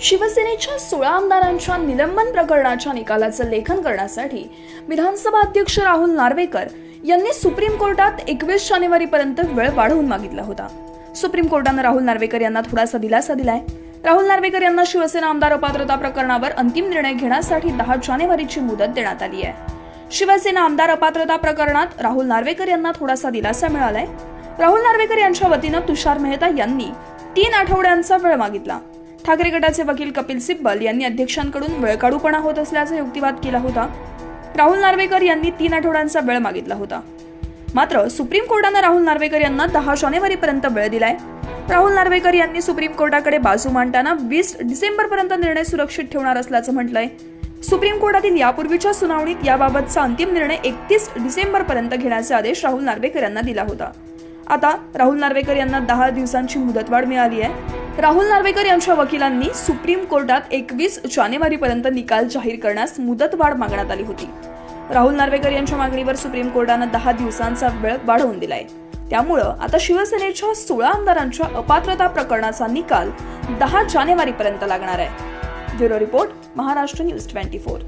शिवसेनेच्या सोळा आमदारांच्या निलंबन प्रकरणाच्या निकालाचं लेखन करण्यासाठी विधानसभा अध्यक्ष राहुल नार्वेकर यांनी सुप्रीम कोर्टात एकवीस जानेवारीपर्यंत वेळ वाढवून मागितला होता. सुप्रीम कोर्टानं राहुल नार्वेकर यांना थोडासा दिलासा दिलाय. राहुल नार्वेकर यांना शिवसेना आमदार अपात्रता प्रकरणावर अंतिम निर्णय घेण्यासाठी दहा जानेवारीची मुदत देण्यात आली आहे. शिवसेना आमदार अपात्रता प्रकरणात राहुल नार्वेकर यांना थोडासा दिलासा मिळालाय. राहुल नार्वेकर यांच्या वतीनं तुषार मेहता यांनी तीन आठवड्यांचा वेळ मागितला. ठाकरे गटाचे वकील कपिल सिब्बल यांनी अध्यक्षांकडून वेळकाढूपणा होत असल्याचा युक्तिवाद केला होता. राहुल नार्वेकर यांनी तीन आठवड्यांचा वेळ मागितला होता. मात्र सुप्रीम कोर्टानं राहुल नार्वेकर यांना दहा जानेवारीपर्यंत वेळ दिलाय. राहुल नार्वेकर यांनी सुप्रीम कोर्टाकडे बाजू मांडताना वीस डिसेंबरपर्यंत निर्णय सुरक्षित ठेवणार असल्याचं म्हटलंय. सुप्रीम कोर्टातील यापूर्वीच्या सुनावणीत याबाबतचा अंतिम निर्णय एकतीस डिसेंबरपर्यंत घेण्याचे आदेश राहुल नार्वेकर यांना दिला होता. आता राहुल नार्वेकर यांना दहा दिवसांची मुदतवाढ मिळाली आहे. राहुल नार्वेकर यांच्या वकिलांनी सुप्रीम कोर्टात एकवीस जानेवारीपर्यंत निकाल जाहीर करण्यास मुदतवाढ मागण्यात आली होती. राहुल नार्वेकर यांच्या मागणीवर सुप्रीम कोर्टानं दहा दिवसांचा वेळ वाढवून दिलाय. त्यामुळं आता शिवसेनेच्या सोळा आमदारांच्या अपात्रता प्रकरणाचा निकाल दहा जानेवारीपर्यंत लागणार आहे. Bureau report Maharashtra news twenty four.